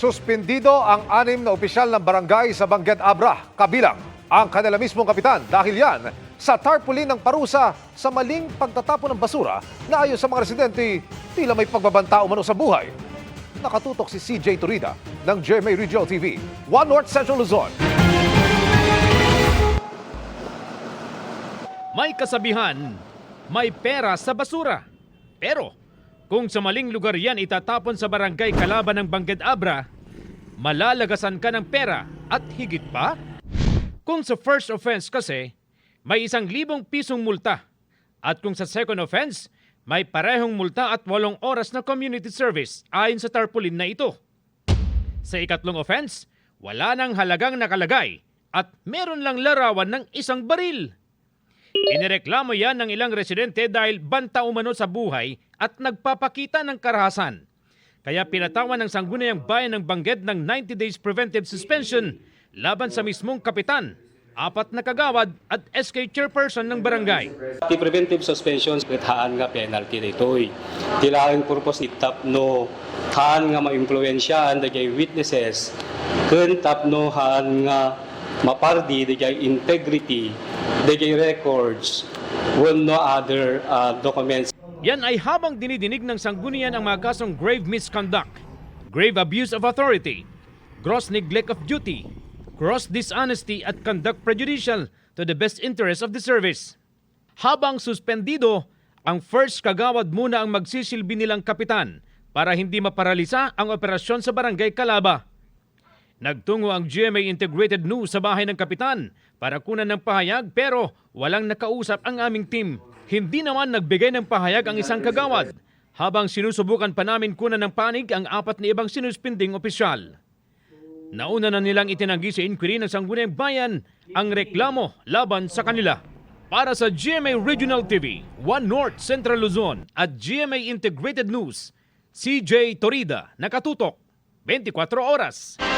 Suspendido ang anim na opisyal ng barangay sa Bangged Abra, kabilang ang kanila mismong kapitan dahil yan sa tarpaulin ng parusa sa maling pagtatapon ng basura na ayon sa mga residente tila may pagbabanta umano sa buhay. Nakatutok si CJ Turida ng GMA Regional TV, One North Central Luzon. May kasabihan, may pera sa basura. Pero kung sa maling lugar yan itatapon sa barangay kalaban ng Bangged Abra, malalagasan ka ng pera at higit pa? Kung sa first offense kasi, may isang libong pisong multa. At kung sa second offense, may parehong multa at walong oras na community service ayon sa tarpaulin na ito. Sa ikatlong offense, wala nang halagang nakalagay at meron lang larawan ng isang baril. Inireklamo yan ng ilang residente dahil banta umano sa buhay at nagpapakita ng karahasan. Kaya pinatawan ng Sangguniang Bayan ng Bangged ng 90 days preventive suspension laban sa mismong kapitan, apat na kagawad at SK chairperson ng barangay. Ti preventive suspensions with haan nga penalty ditoy. Kailangan purpose itap no haan nga maimpluwensyahan dagay witnesses ken tapno haan nga mapardi dagay integrity dagay records when no other uh, documents Yan ay habang dinidinig ng sanggunian ang mga kasong grave misconduct, grave abuse of authority, gross neglect of duty, gross dishonesty at conduct prejudicial to the best interest of the service. Habang suspendido, ang first kagawad muna ang magsisilbi nilang kapitan para hindi maparalisa ang operasyon sa barangay Kalaba. Nagtungo ang GMA Integrated News sa bahay ng kapitan para kunan ng pahayag pero walang nakausap ang aming team. Hindi naman nagbigay ng pahayag ang isang kagawad habang sinusubukan pa namin kunan ng panig ang apat na ibang sinuspinding opisyal. Nauna na nilang itinanggi sa inquiry ng Sangguniang Bayan ang reklamo laban sa kanila. Para sa GMA Regional TV, One North Central Luzon at GMA Integrated News, CJ Torida, nakatutok 24 oras.